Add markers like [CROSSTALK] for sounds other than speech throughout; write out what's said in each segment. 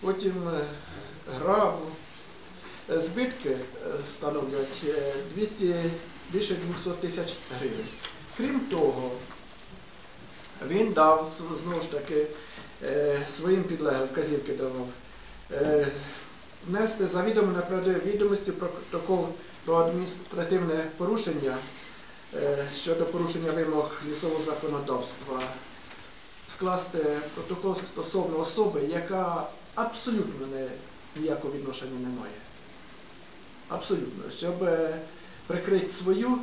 Потім е, грабу. Е, Збитки е, становлять е, 200, більше 200 тисяч гривень. Крім того, він дав знову ж таки своїм підлеглим вказівки давав внести завідомо неправдиві відомості про протокол про адміністративне порушення щодо порушення вимог лісового законодавства, скласти протокол стосовно особи, яка абсолютно не, ніякого відношення не має. Абсолютно. Щоб е, прикрити свою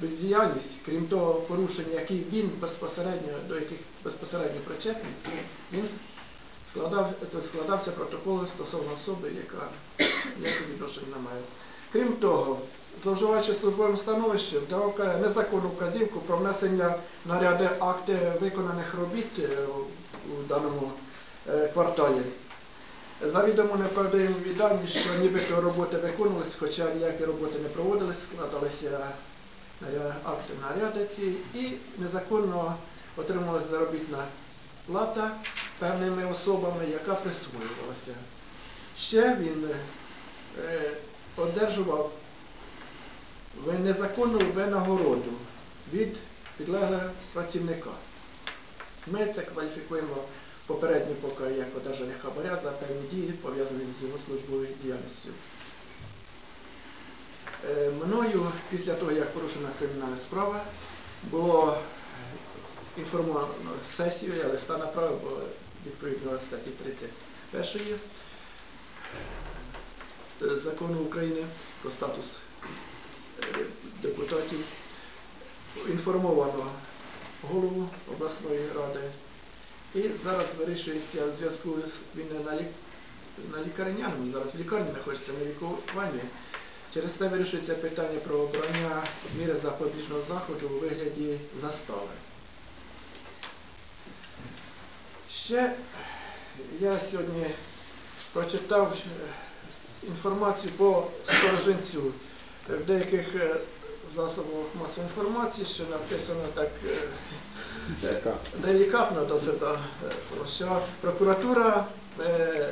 бездіяльність, крім того порушення, які він безпосередньо, до яких безпосередньо причетний, він складав, то складався протокол стосовно особи, яка ніякого відношення не має. Крім того, зловживаючи службовим становищем, давав е, незаконну вказівку про внесення наряди акти виконаних робіт е, у- даному е, кварталі. Завідомо неправдивим відомі, що нібито роботи виконувалися, хоча ніякі роботи не проводились, складалися акти наряди ці і незаконно отримувалася заробітна плата певними особами, яка присвоювалася. Ще він е, одержував незаконну винагороду від підлеглого працівника. Ми це кваліфікуємо попередньо поки як одержання хабаря за певні дії, пов'язані з його службовою діяльністю. Е, Мною, після того, як порушена кримінальна справа, було інформовано сесію, я листа направив бо відповідно статті 31 е, закону України про статус е, депутатів. Інформовано голову обласної ради. І зараз вирішується в зв'язку він не на, лік... на лікарняному, зараз в лікарні знаходиться на лікуванні. Через це вирішується питання про обрання міри запобіжного заходу у вигляді застави. Ще я сьогодні прочитав е, інформацію по сторожинцю в деяких е, засобах масової інформації, що написано так е, делікатно досить, е, що прокуратура е,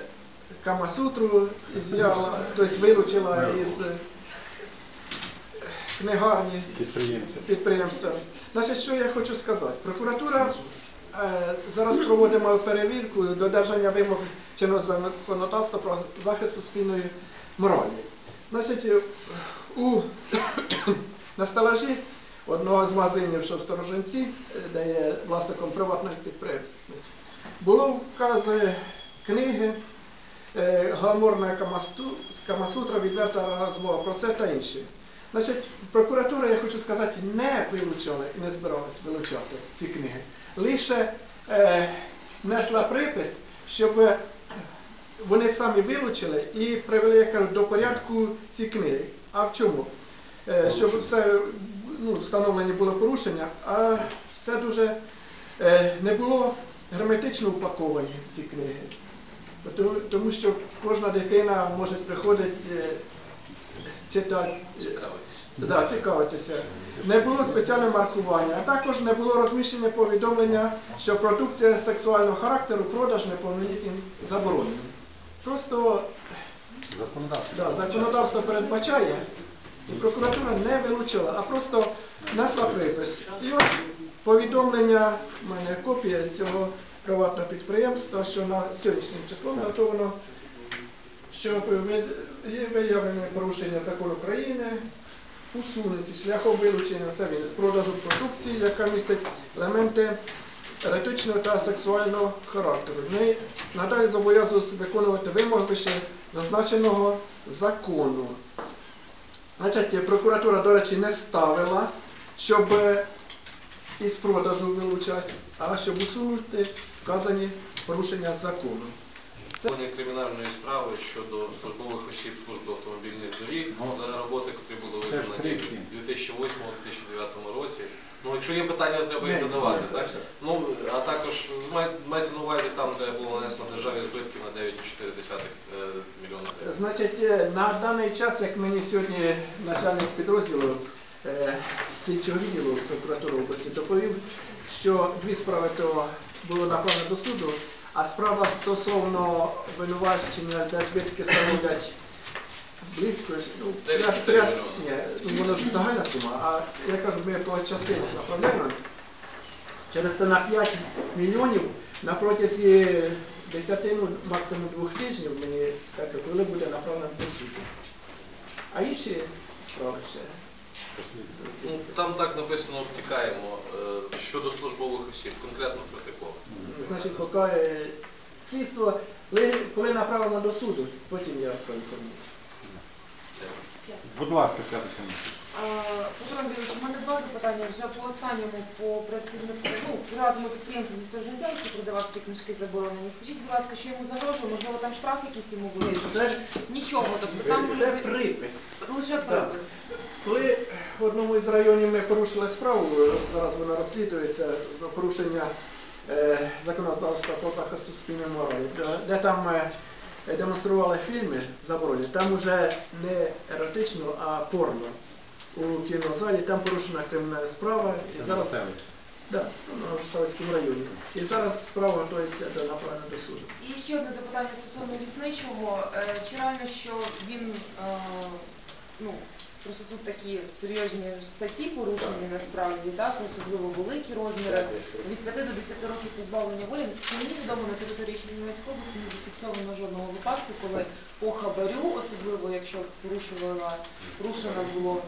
Камасутру із'яла, тобто вилучила із е, книгарні підприємства. Значить, що я хочу сказати? Прокуратура е, зараз проводимо перевірку додержання вимог чинного законодавства про захист суспільної моралі. Значить, е, у [COUGHS] на стелажі одного з магазинів, що в Сторожинці, е, де є власником приватних підприємств, було вкази книги е, Камасту- Камасутра, відверта розмова про це та інше. Значить, прокуратура, я хочу сказати, не вилучала і не збиралась вилучати ці книги. Лише е, внесла припис, щоб е, вони самі вилучили і привели я кажу, до порядку ці книги. А в чому? Е, щоб все ну, встановлені було порушення, а все дуже е, не було герметично упаковані ці книги. Тому, тому що кожна дитина може приходити е, читати. Да, цікавитися. Не було спеціального маркування, а також не було розміщення повідомлення, що продукція сексуального характеру продаж неповнолітнім заборонена. Просто Законодавство. да, законодавство передбачає, і прокуратура не вилучила, а просто внесла припис. І от повідомлення, в мене копія цього приватного підприємства, що на сьогоднішнім числом готовано, що ви- виявлені порушення закону України, усунуті шляхом вилучення він з продажу продукції, яка містить елементи еретичного та сексуального характеру. Ми надалі зобов'язуються виконувати вимоги вище зазначеного закону. Значить, прокуратура, до речі, не ставила, щоб із продажу вилучати, а щоб усунути вказані порушення закону. Це кримінальної справи щодо службових осіб служби автомобільних доріг за роботи, які були виконані в 2008-2009 році. Ну, якщо є питання, треба їх задавати, так? Ну, а також мається на увазі там, де було нанесено державі збитків на 9,4 е, мільйона гривень. Значить, е, на даний час, як мені сьогодні начальник підрозділу е, слідчого відділу прокуратури області доповів, що дві справи то було направлено до суду, А справа стосовно обвинувачення, де збитки становлять близько, ну, Дев'ять я- чотири я- мільйони. ні, ну воно ж загальна сума, а я кажу, ми по частинах направляємо. Через те на 5 мільйонів на протязі 10, ну, максимум двох тижнів мені кажуть, коли буде направлено до суду. А інші справи ще. Ну, там так написано втікаємо е, щодо службових осіб, конкретно проти кого. Значить, поки е, слідство, коли- направлено до суду, потім я проінформую. Будь ласка, п'ятий комісія. Петро Андрійович, у мене два запитання вже по останньому по працівнику, ну, приватному підприємцю зі Сторженця, який продавав ці книжки заборонені. Скажіть, будь ласка, що йому загрожує? Можливо, там штраф якийсь йому вирішив? Нічого, тобто там Це припис. лише припис. Коли в одному із районів ми порушили справу, зараз вона розслідується за порушення е, законодавства про захист суспільної моралі, де, де там е, демонстрували фільми заборонені, там уже не еротично, а порно у кінозалі, там порушена кримінальна справа і зараз Селище. да, ну, в Савицькому районі. І зараз справа готується до направлення до суду. І ще одне запитання стосовно лісничого. Е, Чи реально, що він, е, ну, просто тут такі серйозні статті порушені насправді, так, особливо великі розміри, від 5 до 10 років позбавлення волі. Наскільки мені відомо, на території Чернівецької області не зафіксовано жодного випадку, коли по хабарю, особливо якщо порушувала, порушено було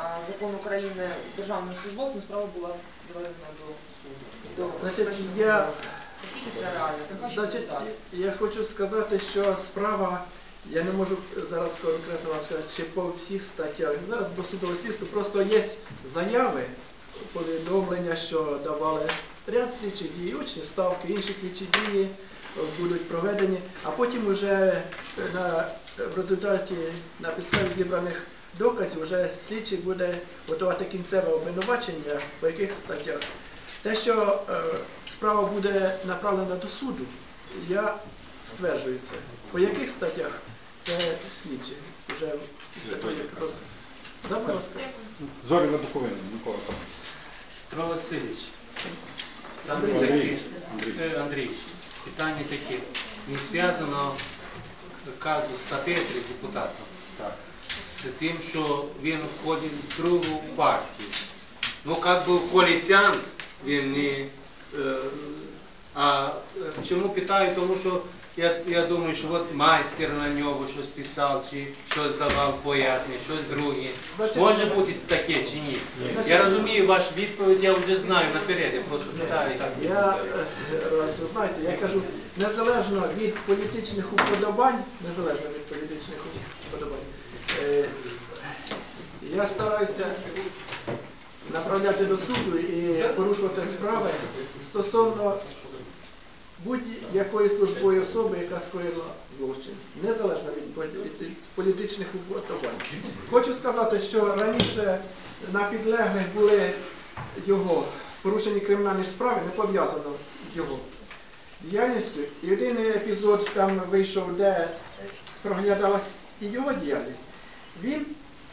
а, закон України державним службовцем, справа була доведена до суду. До Значить, я-. Наскільки це реально? Значить, я хочу сказати, що справа, я не можу зараз конкретно вам сказати, чи по всіх статтях. Зараз до судового слідства просто є заяви, повідомлення, що давали ряд слідчих дій, очні ставки, інші слідчі дії е, будуть проведені, а потім вже на, в результаті на підставі зібраних доказів вже слідчий буде готувати кінцеве обвинувачення, по яких статтях. Те, що е, справа буде направлена до суду, я стверджую це. По яких статтях це слідчі вже після того, як роз... Да, будь ласка. Зорі на Буковині, Микола. Петро Васильович, Андрій. Андрій. Е, питання таке. Не зв'язано з казу Сапетри депутатом Так. з тим, що він входить в другу партію. Ну, як би коаліціант, він не... е, А е, чому питаю? Тому що я, я думаю, що от майстер на нього щось писав, чи щось давав пояснення, щось друге. Може бути таке чи ні? Я розумію вашу відповідь, я вже знаю наперед, я просто питаю. Я, е, знаєте, я кажу, незалежно від політичних уподобань, незалежно від політичних уподобань, е, я стараюся направляти до суду і порушувати справи стосовно будь-якої службової особи, яка скоїла злочин, незалежно від полі- політичних уподобань. Хочу сказати, що раніше на підлеглих були його порушені кримінальні справи, не пов'язано з його діяльністю. І один епізод там вийшов, де проглядалась і його діяльність. Він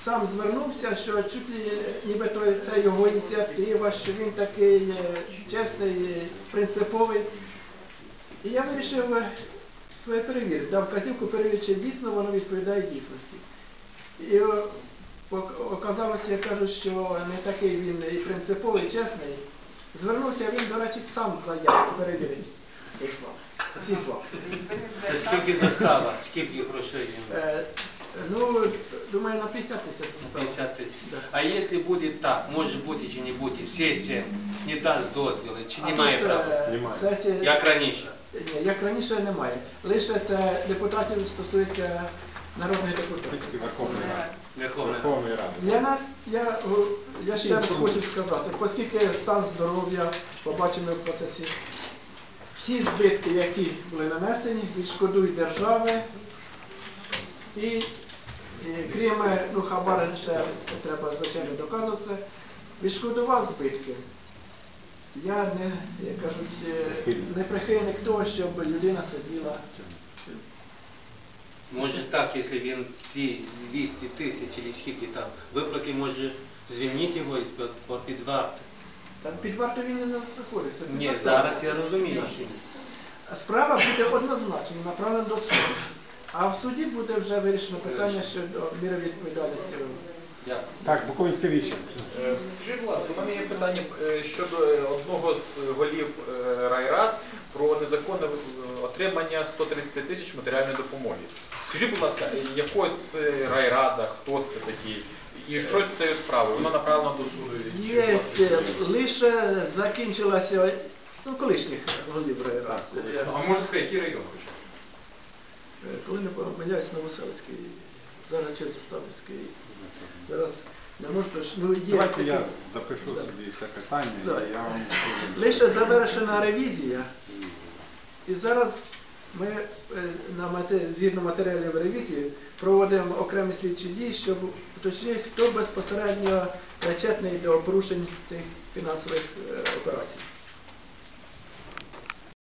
сам звернувся, що чуть ли нібито це його ініціатива, що він такий е, чесний, принциповий. І я вирішив е, перевірити, дав вказівку перевірити, чи дійсно воно відповідає дійсності. І е, оказалося, я кажу, що не такий він і принциповий, і чесний. Звернувся він, до речі, сам заявку факт. Ці факти. Скільки застава, скільки грошей він? Ну, думаю, на 50 тисяч застав. 50 тисяч. Да. А якщо буде так, може бути чи не буде, сесія не дасть дозвіли, чи А немає тут, права? е, Немає. Сесія, Як раніше? Ні, як раніше немає. Лише це депутатів стосується народних депутатів. Верховної Ради. Верховна Рада. Верховної Ради. Для нас, я, я ще раз хочу сказати, оскільки стан здоров'я побачимо в процесі, всі збитки, які були нанесені, відшкодують держави. І крім е, ну, хабара ще треба, звичайно, доказувати відшкодував збитки. Я не, як кажуть, е, не прихильник того, щоб людина сиділа. Може так, якщо він ті 200 тисяч чи скільки там виплатив, може звільнити його під- варту. Там під варту він не знаходився. Ні, зараз я розумію. Справа буде однозначно направлена до суду. А в суді буде вже вирішено питання щодо міри відповідальності. Дякую. Так, Буковинське віче. Е, Скажіть, будь ласка, у мене є питання е, щодо одного з голів е, райрад про незаконне отримання 130 тисяч матеріальної допомоги. Скажіть, будь ласка, якої це райрада, хто це такий? І що з цією справою? Вона направлена до суду? Є лише закінчилася ну, колишніх голів райради. А можна сказати, який район хоча? Е, Коли не помиляюсь, Новоселицький, зараз чи Заставницький. Зараз не можу. Ну, є Давайте такі. я запишу Да. собі це питання, Да. і я вам Лише завершена ревізія. І зараз ми е, на мате- згідно матеріалів ревізії проводимо окремі слідчі дії, щоб уточнити, хто безпосередньо причетний до порушень цих фінансових е, операцій.